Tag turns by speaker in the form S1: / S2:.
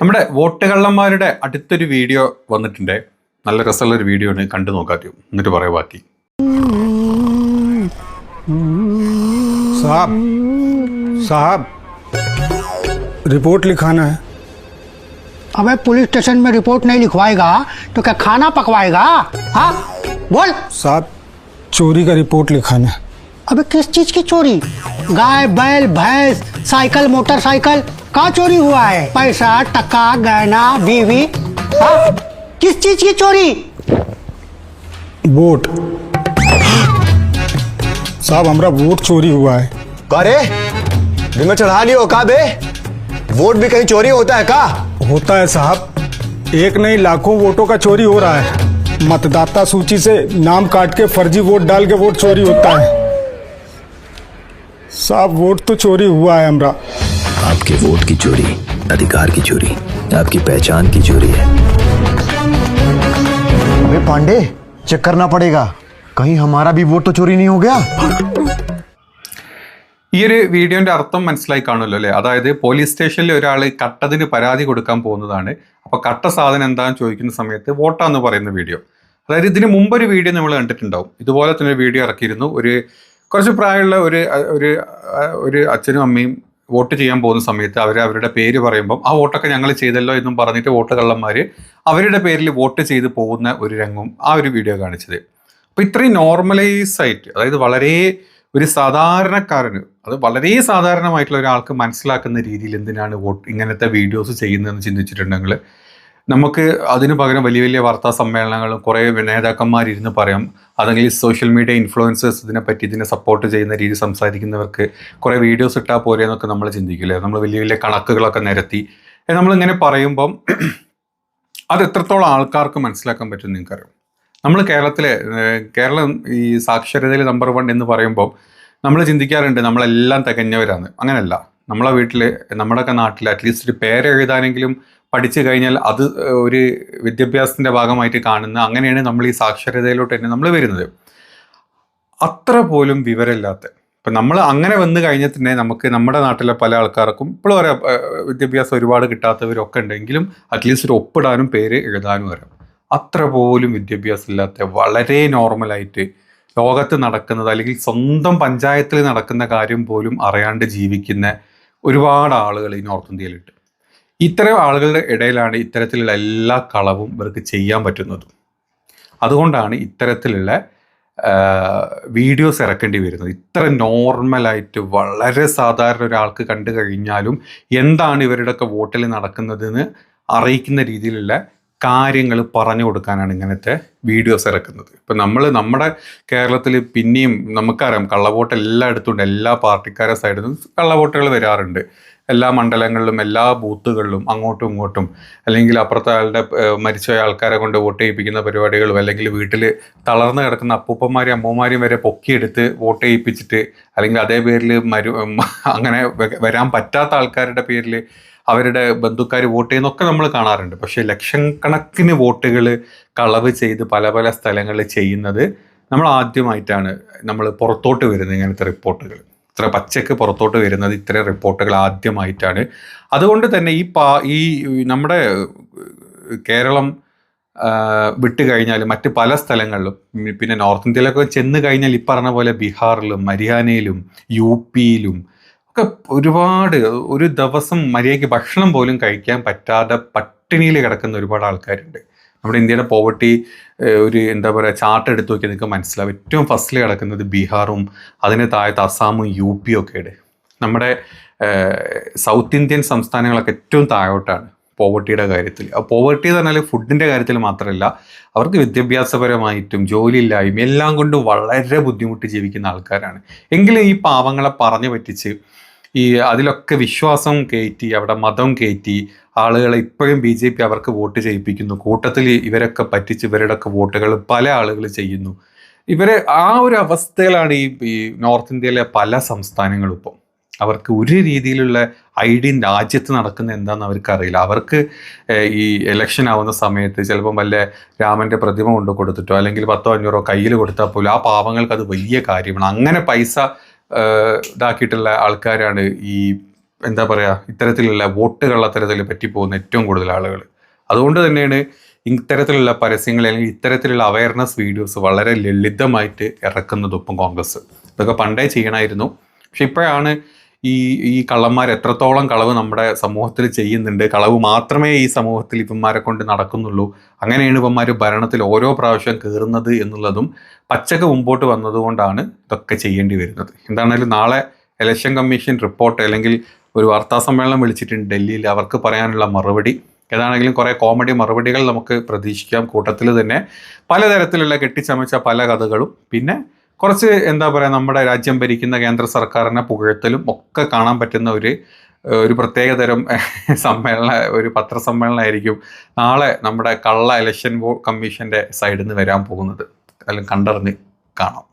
S1: നമ്മുടെ വോട്ട് കള്ളന്മാരുടെ അടുത്തൊരു വീഡിയോ വന്നിട്ടുണ്ട് നല്ല രസമുള്ള ഒരു വീഡിയോ ആണ് കണ്ടു നോക്കാദ്യം എന്നിട്ട് പറയാം ബാക്കി
S2: साहब साहब रिपोर्ट लिखाना है
S3: अबे पुलिस स्टेशन में रिपोर्ट नहीं लिखवाएगा तो क्या खाना पकवाएगा हाँ बोल
S2: साहब चोरी का रिपोर्ट लिखाना है
S3: अबे किस चीज की चोरी गाय बैल भैंस साइकिल मोटरसाइकिल का चोरी हुआ है? पैसा टका गहना बीवी? हाँ? किस चीज़ की चोरी?
S2: वोट। साहब हमारा वोट चोरी हुआ है।
S4: का रे? दिन में चढ़ा लियो का बे? वोट भी कहीं चोरी होता है का?
S2: होता है साहब। एक नहीं लाखों वोटों का चोरी हो रहा है। मतदाता सूची से नाम काट के फर्जी वोट डाल के वोट चोरी होता है। साहब वोट तो चोरी हुआ है हमारा।
S5: आपके वोट की चोरी अधिकार की चोरी आपकी पहचान की चोरी है
S4: अबे पांडे चेक करना पड़ेगा कहीं हमारा भी वोट तो चोरी नहीं हो गया
S1: ഈ ഒരു വീഡിയോന്റെ അർത്ഥം മനസ്സിലായി കാണുമല്ലോ അല്ലേ അതായത് പോലീസ് സ്റ്റേഷനിൽ ഒരാൾ കട്ടതിന് പരാതി കൊടുക്കാൻ പോകുന്നതാണ് അപ്പൊ കട്ട സാധനം എന്താണെന്ന് ചോദിക്കുന്ന സമയത്ത് വോട്ടാന്ന് പറയുന്ന വീഡിയോ അതായത് ഇതിന് മുമ്പ് ഒരു വീഡിയോ നമ്മൾ കണ്ടിട്ടുണ്ടാവും ഇതുപോലെ തന്നെ ഒരു വീഡിയോ ഇറക്കിയിരുന്നു ഒരു കുറച്ച് പ്രായമുള്ള ഒരു ഒരു ഒരു അച്ഛനും അമ്മയും വോട്ട് ചെയ്യാൻ പോകുന്ന സമയത്ത് അവർ അവരുടെ പേര് പറയുമ്പം ആ വോട്ടൊക്കെ ഞങ്ങൾ ചെയ്തല്ലോ എന്നും പറഞ്ഞിട്ട് വോട്ട് കള്ളന്മാർ അവരുടെ പേരിൽ വോട്ട് ചെയ്ത് പോകുന്ന ഒരു രംഗം ആ ഒരു വീഡിയോ കാണിച്ചത്. അപ്പോൾ ഇത്രയും നോർമലൈസ് ആയിട്ട് അതായത് വളരെ ഒരു സാധാരണക്കാരന് അത് വളരെ സാധാരണമായിട്ടുള്ള ഒരാൾക്ക് മനസ്സിലാക്കുന്ന രീതിയിൽ എന്തിനാണ് വോട്ട് ഇങ്ങനത്തെ വീഡിയോസ് ചെയ്യുന്നതെന്ന് ചിന്തിച്ചിട്ടുണ്ടെങ്കിൽ നമുക്ക് അതിനു പകരം വലിയ വലിയ വാർത്താ സമ്മേളനങ്ങളും കുറേ നേതാക്കന്മാരിരുന്ന് പറയാം അല്ലെങ്കിൽ സോഷ്യൽ മീഡിയ ഇൻഫ്ലുവൻസേഴ്സ് ഇതിനെപ്പറ്റി ഇതിനെ സപ്പോർട്ട് ചെയ്യുന്ന രീതി സംസാരിക്കുന്നവർക്ക് കുറേ വീഡിയോസ് ഇട്ടാൽ പോരെ എന്നൊക്കെ നമ്മൾ ചിന്തിക്കില്ലേ? നമ്മൾ വലിയ വലിയ കണക്കുകളൊക്കെ നിരത്തി. നമ്മളിങ്ങനെ പറയുമ്പം അത് എത്രത്തോളം ആൾക്കാർക്ക് മനസ്സിലാക്കാൻ പറ്റും നിങ്ങൾക്കറിയാം? നമ്മൾ കേരളത്തിലെ കേരളം ഈ സാക്ഷരതയിൽ നമ്പർ വൺ എന്ന് പറയുമ്പോൾ നമ്മൾ ചിന്തിക്കാറുണ്ട് നമ്മളെല്ലാം തികഞ്ഞവരാണ്. അങ്ങനെയല്ല. നമ്മളെ വീട്ടിൽ നമ്മുടെയൊക്കെ നാട്ടിൽ അറ്റ്ലീസ്റ്റ് ഒരു പേര് എഴുതാനെങ്കിലും പഠിച്ചു കഴിഞ്ഞാൽ അത് ഒരു വിദ്യാഭ്യാസത്തിന്റെ ഭാഗമായിട്ട് കാണുന്ന അങ്ങനെയാണ് നമ്മൾ ഈ സാക്ഷരതയിലോട്ട് തന്നെ നമ്മൾ വരുന്നത്. അത്ര പോലും വിവരമില്ലാത്ത ഇപ്പം നമ്മൾ അങ്ങനെ വന്നു കഴിഞ്ഞാൽ തന്നെ നമുക്ക് നമ്മുടെ നാട്ടിലെ പല ആൾക്കാർക്കും ഇപ്പോഴും അറിയാം ഏഹ്, വിദ്യാഭ്യാസം ഒരുപാട് കിട്ടാത്തവരൊക്കെ ഉണ്ടെങ്കിലും അറ്റ്ലീസ്റ്റ് ഒരു ഒപ്പിടാനും പേര് എഴുതാനും അറിയാം അത്ര പോലും വിദ്യാഭ്യാസം ഇല്ലാത്ത വളരെ നോർമലായിട്ട് ലോകത്ത് നടക്കുന്നത് അല്ലെങ്കിൽ സ്വന്തം പഞ്ചായത്തിൽ നടക്കുന്ന കാര്യം പോലും അറിയാണ്ട് ജീവിക്കുന്ന ഒരുപാട് ആളുകൾ ഈ നോർത്ത് ഇന്ത്യയിലുണ്ട്. ഇത്തരം ആളുകളുടെ ഇടയിലാണ് ഇത്തരത്തിലുള്ള എല്ലാ കളവും ഇവർക്ക് ചെയ്യാൻ പറ്റുന്നത്. അതുകൊണ്ടാണ് ഇത്തരത്തിലുള്ള വീഡിയോസ് ഇറക്കേണ്ടി വരുന്നത്. ഇത്ര നോർമലായിട്ട് വളരെ സാധാരണ ഒരാൾക്ക് കണ്ടു കഴിഞ്ഞാലും എന്താണ് ഇവരുടെയൊക്കെ വോട്ടിൽ നടക്കുന്നതെന്ന് അറിയിക്കുന്ന രീതിയിലുള്ള കാര്യങ്ങൾ പറഞ്ഞു കൊടുക്കാനാണ് ഇങ്ങനത്തെ വീഡിയോസ് ഇറക്കുന്നത്. ഇപ്പം നമ്മൾ നമ്മുടെ കേരളത്തിൽ പിന്നെയും നമുക്കറിയാം കള്ളവോട്ട് എല്ലായിടത്തും ഉണ്ട്. എല്ലാ പാർട്ടിക്കാരെ സൈഡിൽ നിന്നും കള്ളവോട്ടുകൾ വരാറുണ്ട്. എല്ലാ മണ്ഡലങ്ങളിലും എല്ലാ ബൂത്തുകളിലും അങ്ങോട്ടും ഇങ്ങോട്ടും. അല്ലെങ്കിൽ അപ്പുറത്തെ ആളുടെ മരിച്ച ആൾക്കാരെ കൊണ്ട് വോട്ട് ചെയ്യിപ്പിക്കുന്ന പരിപാടികളും അല്ലെങ്കിൽ വീട്ടിൽ തളർന്നു കിടക്കുന്ന അപ്പൂപ്പന്മാരെയും അമ്മൂമാരെയും വരെ പൊക്കിയെടുത്ത് വോട്ട് ചെയ്യിപ്പിച്ചിട്ട് അല്ലെങ്കിൽ അതേ പേരിൽ മരു അങ്ങനെ വരാൻ പറ്റാത്ത ആൾക്കാരുടെ പേരിൽ അവരുടെ ബന്ധുക്കാർ വോട്ട് ചെയ്യുന്നൊക്കെ നമ്മൾ കാണാറുണ്ട്. പക്ഷേ ലക്ഷക്കണക്കിന് വോട്ടുകൾ കളവ് ചെയ്ത് പല പല സ്ഥലങ്ങളിൽ ചെയ്യുന്നത് നമ്മൾ ആദ്യമായിട്ടാണ് നമ്മൾ പുറത്തോട്ട് വരുന്നത് ഇങ്ങനത്തെ റിപ്പോർട്ടുകൾ ഇത്ര പച്ചക്ക് പുറത്തോട്ട് വരുന്നത് ഇത്തരം റിപ്പോർട്ടുകൾ ആദ്യമായിട്ടാണ്. അതുകൊണ്ട് തന്നെ ഈ പാ ഈ നമ്മുടെ കേരളം വിട്ട് കഴിഞ്ഞാൽ മറ്റ് പല സ്ഥലങ്ങളിലും പിന്നെ നോർത്ത് ഇന്ത്യയിലൊക്കെ ചെന്ന് കഴിഞ്ഞാൽ ഈ പറഞ്ഞ പോലെ ബീഹാറിലും ഹരിയാനയിലും യു പിയിലും ഒക്കെ ഒരുപാട് ഒരു ദിവസം മര്യാദയ്ക്ക് ഭക്ഷണം പോലും കഴിക്കാൻ പറ്റാതെ പട്ടിണിയിൽ കിടക്കുന്ന ഒരുപാട് ആൾക്കാരുണ്ട്. നമ്മുടെ ഇന്ത്യയുടെ പോവർട്ടി ഒരു എന്താ പറയുക ചാർട്ട് എടുത്തു നോക്കിയാൽ നിങ്ങൾക്ക് മനസ്സിലാവും. ഏറ്റവും ഫസ്റ്റിൽ കിടക്കുന്നത് ബീഹാറും അതിന് താഴത്ത് അസാമും യു പിയും ഒക്കെയാണ് നമ്മുടെ സൗത്ത് ഇന്ത്യൻ സംസ്ഥാനങ്ങളൊക്കെ ഏറ്റവും താഴോട്ടാണ്. പോവർട്ടിയുടെ കാര്യത്തിൽ. ആ പോവർട്ടി എന്ന് പറഞ്ഞാൽ ഫുഡിന്റെ കാര്യത്തിൽ മാത്രമല്ല അവർക്ക് വിദ്യാഭ്യാസപരമായിട്ടും ജോലിയില്ലായ്മ എല്ലാം കൊണ്ടും വളരെ ബുദ്ധിമുട്ട് ജീവിക്കുന്ന ആൾക്കാരാണ്. എങ്കിലും ഈ പാവങ്ങളെ പറഞ്ഞു പറ്റിച്ച് ഈ അതിലൊക്കെ വിശ്വാസം കയറ്റി അവിടെ മതം കയറ്റി ആളുകളെ ഇപ്പോഴും ബി ജെ പി അവർക്ക് വോട്ട് ചെയ്യിപ്പിക്കുന്നു. കൂട്ടത്തിൽ ഇവരൊക്കെ പറ്റിച്ച് ഇവരുടെയൊക്കെ വോട്ടുകൾ പല ആളുകൾ ചെയ്യുന്നു. ഇവരെ ആ ഒരു അവസ്ഥയിലാണ് ഈ നോർത്ത് ഇന്ത്യയിലെ പല സംസ്ഥാനങ്ങളും ഇപ്പം. അവർക്ക് ഒരു രീതിയിലുള്ള ഐഡിയൻ രാജ്യത്ത് നടക്കുന്ന എന്താണെന്ന് അവർക്ക് അറിയില്ല അവർക്ക് ഈ ഇലക്ഷൻ ആവുന്ന സമയത്ത് ചിലപ്പം വല്ല രാമന്റെ പ്രതിമ കൊണ്ട് കൊടുത്തിട്ടോ അല്ലെങ്കിൽ പത്തോ അഞ്ഞൂറോ കയ്യിൽ കൊടുത്താൽ പോലും ആ പാവങ്ങൾക്ക് അത് വലിയ കാര്യമാണ്. അങ്ങനെ പൈസ ഇതാക്കിയിട്ടുള്ള ആൾക്കാരാണ് ഈ എന്താ പറയുക ഇത്തരത്തിലുള്ള വോട്ട് കള്ളത്തരത്തിൽ പറ്റിപ്പോകുന്ന ഏറ്റവും കൂടുതൽ ആളുകൾ അതുകൊണ്ട് തന്നെയാണ് ഇത്തരത്തിലുള്ള പരസ്യങ്ങൾ അല്ലെങ്കിൽ ഇത്തരത്തിലുള്ള അവയർനെസ് വീഡിയോസ് വളരെ ലളിതമായിട്ട് ഇറക്കുന്നതൊപ്പം കോൺഗ്രസ്. ഇതൊക്കെ പണ്ടേ ചെയ്യണമായിരുന്നു. പക്ഷെ ഇപ്പോഴാണ് ഈ ഈ കള്ളന്മാർ എത്രത്തോളം കളവ് നമ്മുടെ സമൂഹത്തിൽ ചെയ്യുന്നുണ്ട്. കളവ് മാത്രമേ ഈ സമൂഹത്തിൽ ഇവന്മാരെ കൊണ്ട് നടക്കുന്നുള്ളൂ. അങ്ങനെയാണ് ഇവന്മാർ ഭരണത്തിൽ ഓരോ പ്രാവശ്യം കയറുന്നത് എന്നുള്ളതും പച്ചക്ക് മുമ്പോട്ട് വന്നതുകൊണ്ടാണ് ഇതൊക്കെ ചെയ്യേണ്ടി വരുന്നത്. എന്താണേലും നാളെ ഇലക്ഷൻ കമ്മീഷൻ റിപ്പോർട്ട് അല്ലെങ്കിൽ ഒരു വാർത്താ സമ്മേളനം വിളിച്ചിട്ടുണ്ട് ഡൽഹിയിൽ. അവർക്ക് പറയാനുള്ള മറുപടി ഏതാണെങ്കിലും കുറേ കോമഡി മറുപടികൾ നമുക്ക് പ്രതീക്ഷിക്കാം. കൂട്ടത്തിൽ തന്നെ പലതരത്തിലുള്ള കെട്ടിച്ചമച്ച പല കഥകളും. പിന്നെ കുറച്ച് എന്താ പറയുക നമ്മുടെ രാജ്യം ഭരിക്കുന്ന കേന്ദ്ര സർക്കാരിനെ പുകഴ്ത്തലും ഒക്കെ കാണാൻ പറ്റുന്ന ഒരു ഒരു പ്രത്യേകതരം സമ്മേളന ഒരു പത്രസമ്മേളനമായിരിക്കും നാളെ നമ്മുടെ കള്ള ഇലക്ഷൻ കമ്മീഷന്റെ സൈഡിൽ നിന്ന് വരാൻ പോകുന്നത്. അല്ലെങ്കിൽ കണ്ടറിഞ്ഞ് കാണാം.